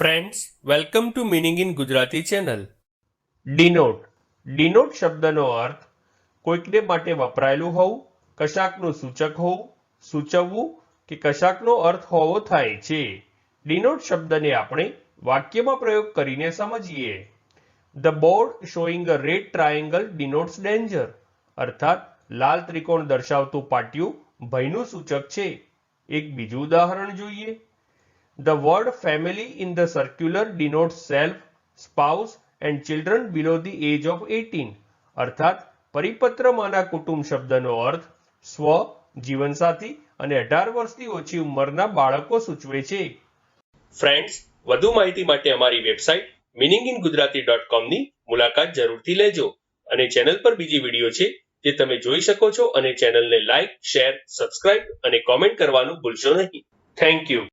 Friends welcome to meaning in Gujarati channel denote denote શબ્દનો અર્થ, કોઈકને માટે વપરાયેલું હોવું, કશાકનું સૂચક હોવું, સૂચવવું કે કશાકનો અર્થ હોવો થાય છે. ડિનોટ શબ્દને આપણે વાક્યમાં પ્રયોગ કરીને સમજીએ. The board showing a red triangle denotes danger અર્થાત, લાલ ત્રિકોણ દર્શાવતું પાટિયું ભયનું સૂચક છે. એક બીજું ઉદાહરણ જોઈએ. The word family in the circular denotes self, spouse and children below the age of 18 અર્થાત પરિપત્રમાંના કુટુંબ શબ્દનો અર્થ સ્વ જીવનસાથી અને અઢાર વર્ષથી ઓછી ઉંમરના બાળકો સૂચવે છે. ફ્રેન્ડ્સ વધુ માહિતી માટે અમારી website meaning in Gujarati dot કોમની મુલાકાત જરૂરથી લેજો અને ચેનલ પર બીજી વીડિયો છે જે તમે જોઈ શકો છો અને ચેનલને લાઇક શેર સબસ્ક્રાઇબ અને કોમેન્ટ કરવાનું ભૂલશો નહીં. Thank you